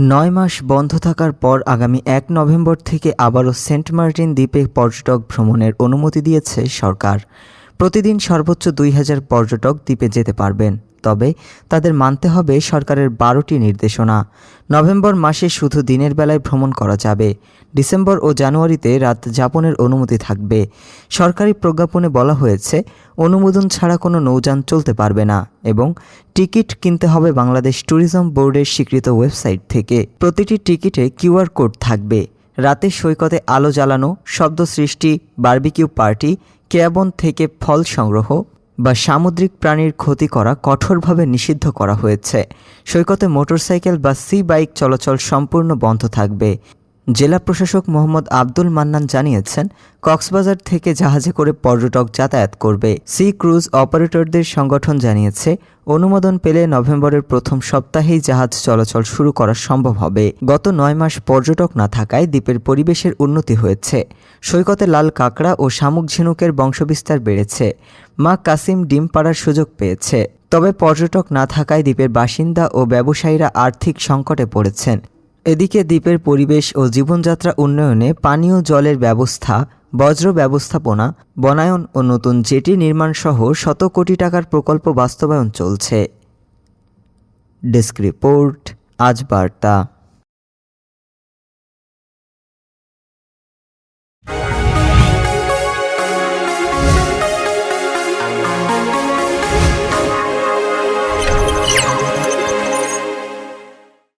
নয় মাস বন্ধ থাকার পর আগামী এক নভেম্বর থেকে আবারও সেন্ট মার্টিন দ্বীপে পর্যটক ভ্রমণের অনুমতি দিয়েছে সরকার। প্রতিদিন সর্বোচ্চ দুই হাজার পর্যটক দ্বীপে যেতে পারবেন। তবে তাদের মানতে হবে সরকারের বারোটি নির্দেশনা। নভেম্বর মাসে শুধু দিনের বেলায় ভ্রমণ করা যাবে। ডিসেম্বর ও জানুয়ারিতে রাত যাপনের অনুমতি থাকবে। সরকারি প্রজ্ঞাপনে বলা হয়েছে, অনুমোদন ছাড়া কোনো নৌযান চলতে পারবে না এবং টিকিট কিনতে হবে বাংলাদেশ ট্যুরিজম বোর্ডের স্বীকৃত ওয়েবসাইট থেকে। প্রতিটি টিকিটে কিউআর কোড থাকবে। রাতে সৈকতে আলো জ্বালানো, শব্দ সৃষ্টি, বারবিকিউ পার্টি, কেয়াবন থেকে ফল সংগ্রহ বা সামুদ্রিক প্রাণীর ক্ষতি করা কঠোরভাবে নিষিদ্ধ করা হয়েছে। সৈকতে মোটরসাইকেল বা সি বাইক চলাচল সম্পূর্ণ বন্ধ থাকবে। জেলা প্রশাসক মোহাম্মদ আব্দুল মান্নান জানিয়েছেন, কক্সবাজার থেকে জাহাজে করে পর্যটক যাতায়াত করবে। সি ক্রুজ অপারেটরদের সংগঠন জানিয়েছে, অনুমোদন পেলে নভেম্বরের প্রথম সপ্তাহেই জাহাজ চলাচল শুরু করা সম্ভব হবে। গত নয় মাস পর্যটক না থাকায় দ্বীপের পরিবেশের উন্নতি হয়েছে। সৈকতে লাল কাঁকড়া ও শামুক ঝিনুকের বংশবিস্তার বেড়েছে। মা কাসিম ডিম পাড়ার সুযোগ পেয়েছে। তবে পর্যটক না থাকায় দ্বীপের বাসিন্দা ও ব্যবসায়ীরা আর্থিক সংকটে পড়েছেন। এদিকে দ্বীপের পরিবেশ ও জীবনযাত্রা উন্নয়নে পানীয় জলের ব্যবস্থা, বজ্র ব্যবস্থাপনা, বনায়ন ও নতুন জেটি নির্মাণ সহ শত কোটি টাকার প্রকল্প বাস্তবায়ন চলছে। ডেস্ক রিপোর্ট, আজ বার্তা।